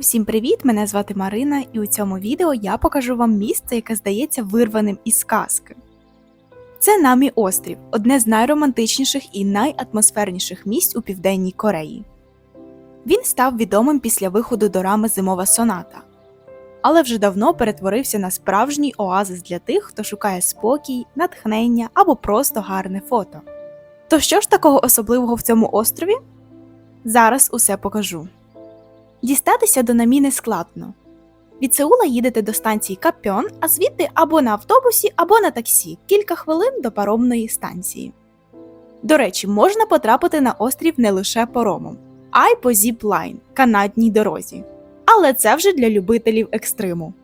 Усім привіт! Мене звати Марина, і у цьому відео я покажу вам місце, яке здається вирваним із сказки. Це Намі острів, одне з найромантичніших і найатмосферніших місць у Південній Кореї. Він став відомим після виходу дорами Зимова соната, але вже давно перетворився на справжній оазис для тих, хто шукає спокій, натхнення або просто гарне фото. То що ж такого особливого в цьому острові? Зараз усе покажу. Дістатися до намі не складно. Від Сеула їдете до станції Капьон, а звідти або на автобусі, або на таксі кілька хвилин до паромної станції. До речі, можна потрапити на острів не лише паромом, а й по зіплайн канатній дорозі. Але це вже для любителів екстриму.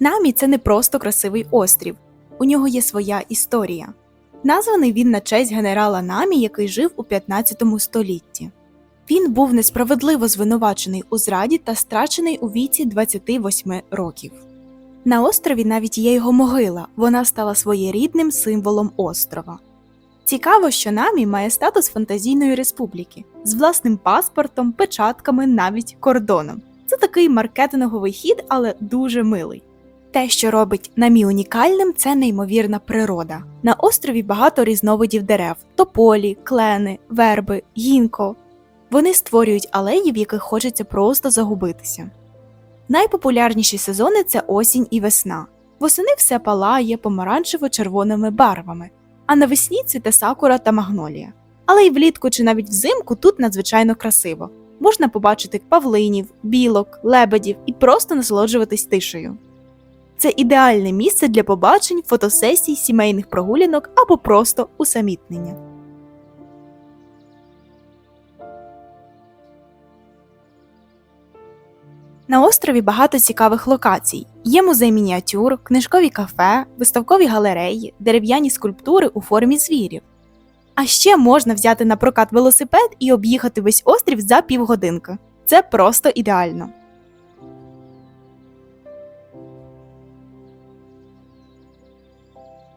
Намі це не просто красивий острів, у нього є своя історія. Названий він на честь генерала Намі, який жив у 15 столітті. Він був несправедливо звинувачений у зраді та страчений у віці 28 років. На острові навіть є його могила, вона стала своєрідним символом острова. Цікаво, що намі має статус фантазійної республіки з власним паспортом, печатками, навіть кордоном. Це такий маркетинговий хід, але дуже милий. Те, що робить намі унікальним, це неймовірна природа. На острові багато різновидів дерев: тополі, клени, верби, гінко, вони створюють алеї, в яких хочеться просто загубитися. Найпопулярніші сезони це осінь і весна. Восени все палає помаранчево-червоними барвами, а навесні цвіте сакура та магнолія. Але й влітку чи навіть взимку тут надзвичайно красиво. Можна побачити павлинів, білок, лебедів і просто насолоджуватись тишею. Це ідеальне місце для побачень, фотосесій, сімейних прогулянок або просто усамітнення. На острові багато цікавих локацій. Є музей мініатюр, книжкові кафе, виставкові галереї, дерев'яні скульптури у формі звірів. А ще можна взяти на прокат велосипед і об'їхати весь острів за півгодинки. Це просто ідеально.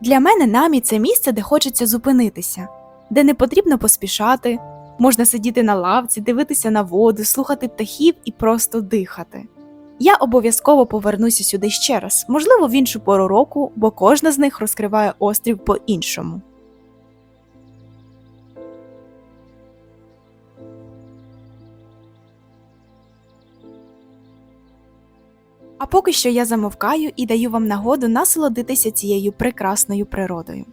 Для мене намі це місце, де хочеться зупинитися, де не потрібно поспішати, Можна сидіти на лавці, дивитися на воду, слухати птахів і просто дихати. Я обов'язково повернуся сюди ще раз, можливо, в іншу пору року, бо кожна з них розкриває острів по-іншому. А поки що я замовкаю і даю вам нагоду насолодитися цією прекрасною природою.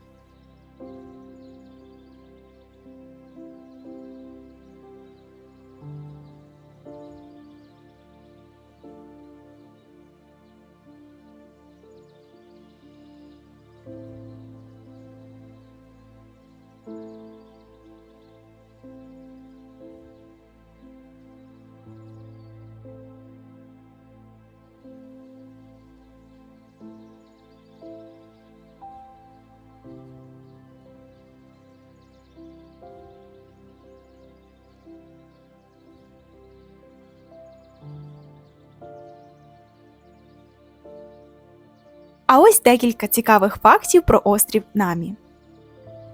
А ось декілька цікавих фактів про острів Намі.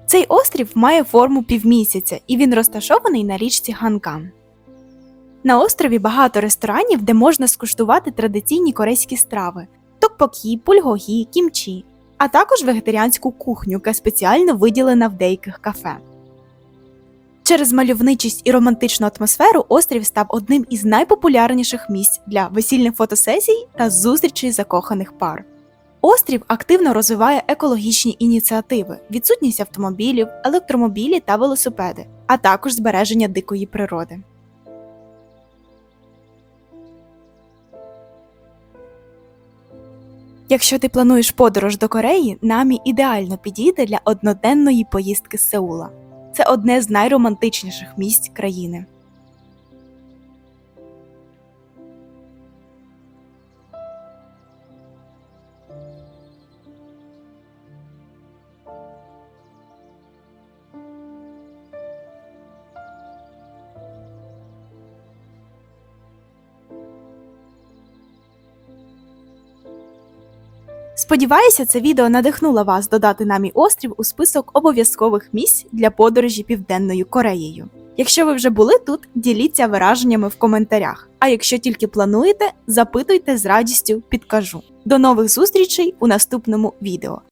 Цей острів має форму півмісяця і він розташований на річці Ганкан. На острові багато ресторанів, де можна скуштувати традиційні корейські страви токпокі, пульгогі, кімчі, а також вегетаріанську кухню, яка спеціально виділена в деяких кафе. Через мальовничість і романтичну атмосферу острів став одним із найпопулярніших місць для весільних фотосесій та зустрічей закоханих пар. Острів активно розвиває екологічні ініціативи, відсутність автомобілів, електромобілі та велосипеди, а також збереження дикої природи. Якщо ти плануєш подорож до Кореї, намі ідеально підійде для одноденної поїздки з Сеула. Це одне з найромантичніших місць країни. Сподіваюся, це відео надихнуло вас додати намі острів у список обов'язкових місць для подорожі Південною Кореєю. Якщо ви вже були тут, діліться враженнями в коментарях. А якщо тільки плануєте, запитуйте з радістю підкажу. До нових зустрічей у наступному відео.